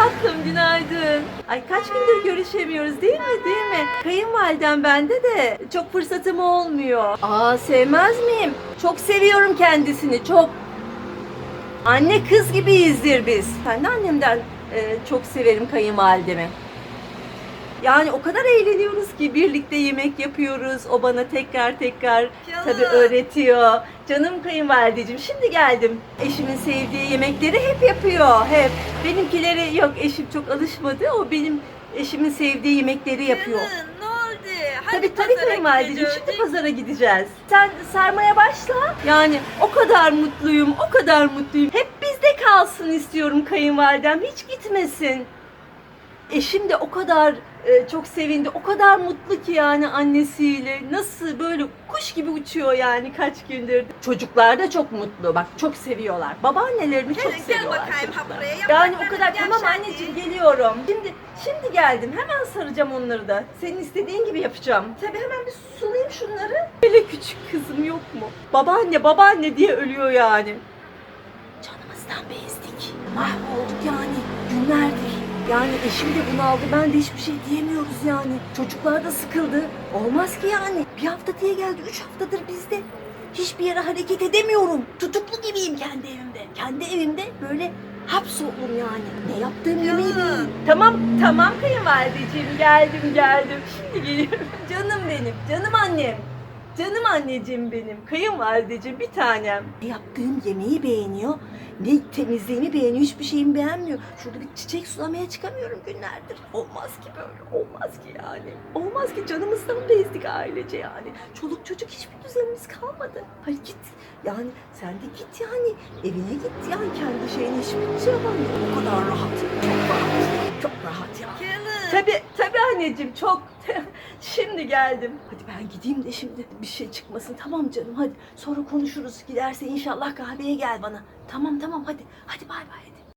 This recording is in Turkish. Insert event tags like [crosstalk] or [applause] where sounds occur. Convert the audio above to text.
tatlım günaydın. Ay kaç gündür görüşemiyoruz değil mi değil mi? Kayınvalidem bende de çok fırsatım olmuyor. Aa sevmez miyim? Çok seviyorum kendisini çok. Anne kız gibiyizdir biz. Ben de annemden e, çok severim kayınvalidemi. Yani o kadar eğleniyoruz ki birlikte yemek yapıyoruz. O bana tekrar tekrar Canım. tabii öğretiyor. Canım kayınvalideciğim şimdi geldim. Eşimin sevdiği yemekleri hep yapıyor. Hep. Benimkileri yok eşim çok alışmadı. O benim eşimin sevdiği yemekleri yapıyor. Canım, ne oldu? Hadi Tabii tabii pazara kayınvalideciğim şimdi pazara gideceğiz. Sen sarmaya başla. Yani o kadar mutluyum, o kadar mutluyum. Hep bizde kalsın istiyorum kayınvalidem. Hiç gitmesin. Eşim de o kadar e, çok sevindi, o kadar mutlu ki yani annesiyle. Nasıl böyle kuş gibi uçuyor yani kaç gündür. Çocuklar da çok mutlu. Bak çok seviyorlar. Babaannelerini çok Gel, gel seviyorlar bakayım ha buraya. Yap Yani o kadar gel tamam anneciğim geliyorum. Şimdi şimdi geldim. Hemen saracağım onları da. Senin istediğin gibi yapacağım. Tabii hemen bir sulayayım şunları. Böyle küçük kızım yok mu? Babaanne babaanne diye ölüyor yani. Canımızdan bezdik. Mahvolduk yani. Günlerdir. Yani eşim de bunaldı. Ben de hiçbir şey diyemiyoruz yani. Çocuklar da sıkıldı. Olmaz ki yani. Bir hafta diye geldi. Üç haftadır bizde. Hiçbir yere hareket edemiyorum. Tutuklu gibiyim kendi evimde. Kendi evimde böyle hapsoldum yani. Ne yaptığımı Canım. bilmiyorum. Tamam, tamam kayınvalideciğim. Geldim, geldim. Şimdi geliyorum. Canım benim, canım annem. Canım anneciğim benim, kayınvalideciğim bir tanem. Ne yaptığım yemeği beğeniyor, ne temizliğimi beğeniyor, hiçbir şeyimi beğenmiyor. Şurada bir çiçek sulamaya çıkamıyorum günlerdir. Olmaz ki böyle, olmaz ki yani. Olmaz ki canımızdan bezdik ailece yani. Çoluk çocuk hiçbir düzenimiz kalmadı. Hadi git, yani sen de git yani. Evine git yani kendi şeyini hiçbir şey yapamıyor. O kadar rahat, çok rahat, çok rahat ya. Tabii tabii anneciğim çok. [laughs] şimdi geldim. Hadi ben gideyim de şimdi bir şey çıkmasın. Tamam canım hadi. Sonra konuşuruz. Giderse inşallah kahveye gel bana. Tamam tamam hadi. Hadi bay bay hadi.